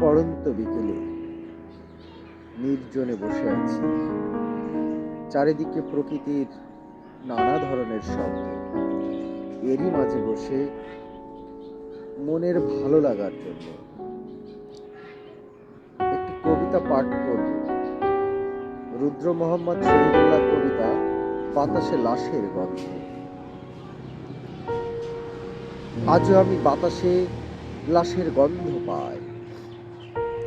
পড়ন্ত বিকেলে নির্জনে বসে আছি। চারিদিকে প্রকৃতির নানা ধরনের শব্দ। এরই মাঝে বসে মনের ভালো লাগার জন্য একটি কবিতা পাঠ করব। রুদ্র মোহাম্মদ শহীদুল্লাহ কবিতা বাতাসে লাশের গন্ধ। আজও আমি বাতাসে লাশের গন্ধ পাই।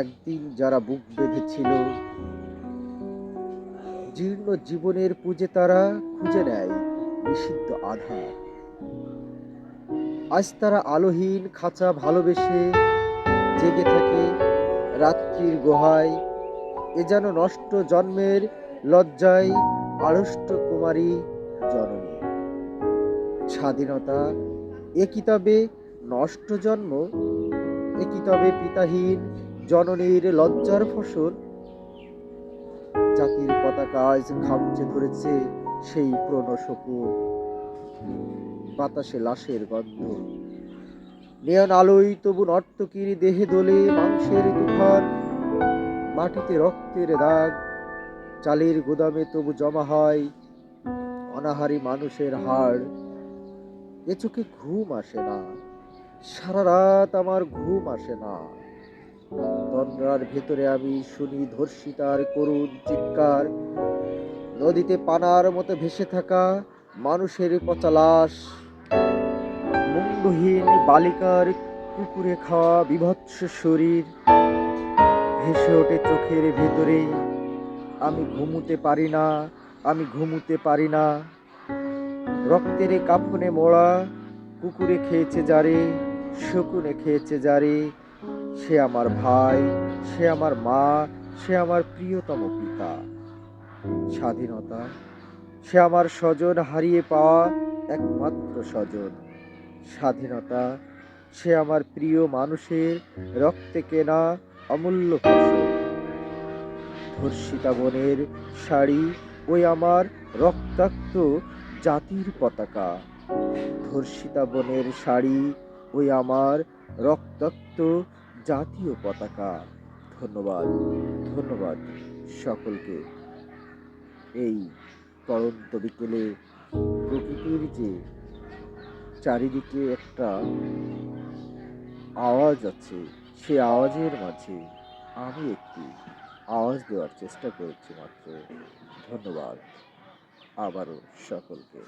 একদিন যারা বুক বেঁধেছিল, জীর্ণ জীবনের পুজে তারা খুঁজে নেয় নিষিদ্ধ আধার। আজ তারা আলোহীন, খাঁচা ভালোবেসে জেগে থাকে রাত্রির গুহায়। এ যেন নষ্ট জন্মের লজ্জায় আড়ষ্ট কুমারী জননী। স্বাধীনতা এ কি তবে, নষ্ট জন্ম এ কি তবে পিতাহীন জননীর লজ্জার ফসল। জাতির পতাকা আজ খামচে ধরেছে সেই প্রণশপুর বাতাসে লাশের গন্ধ। নেয়ন আলোই তবু নর্তকীর দেহে দোলে মাংসের তুফান। মাটিতে রক্তের দাগ। চালের গুদামে তবু জমা হয় অনাহারি মানুষের হাড়। এ চোখে ঘুম আসে না। সারা রাত আমার ঘুম আসে না। তন্দ্রার ভেতরে আমি শুনি ধর্ষিতার করুণ চিৎকার। নদীতে পানার মতো ভেসে থাকা মানুষের পচা লাশ। মুন্ডহীন বালিকার কুকুরে খাওয়া বিভৎস শরীর। ভেসে ওঠে চোখের ভেতরে, আমি ঘুমুতে পারি না, আমি ঘুমুতে পারি না। রক্তের কাফনে মোড়া কুকুরে খেয়েছে যারে, শকুনে খেয়েছে যারে সে আমার ভাই, সে আমার মা, সে আমার প্রিয়তম পিতা। স্বাধীনতা, সে আমার স্বজন হারিয়ে পাওয়া একমাত্র স্বজন। স্বাধীনতা, সে আমার প্রিয় মানুষের রক্তে কেনা অমূল্য ধর্ষিতা বনের শাড়ি ওই আমার রক্তাক্ত জাতির পতাকা। ধর্ষিতা বনের শাড়ি ওই আমার রক্তাক্ত জাতীয় পতাকা। ধন্যবাদ ধন্যবাদ সকলকে। এই পরন্ত বিকেলে প্রকৃতির যে চারিদিকে একটা আওয়াজ আছে সেই আওয়াজের মাঝে আমি একটি আওয়াজ দেওয়ার চেষ্টা করেছি মাত্র। ধন্যবাদ আবারও সকলকে।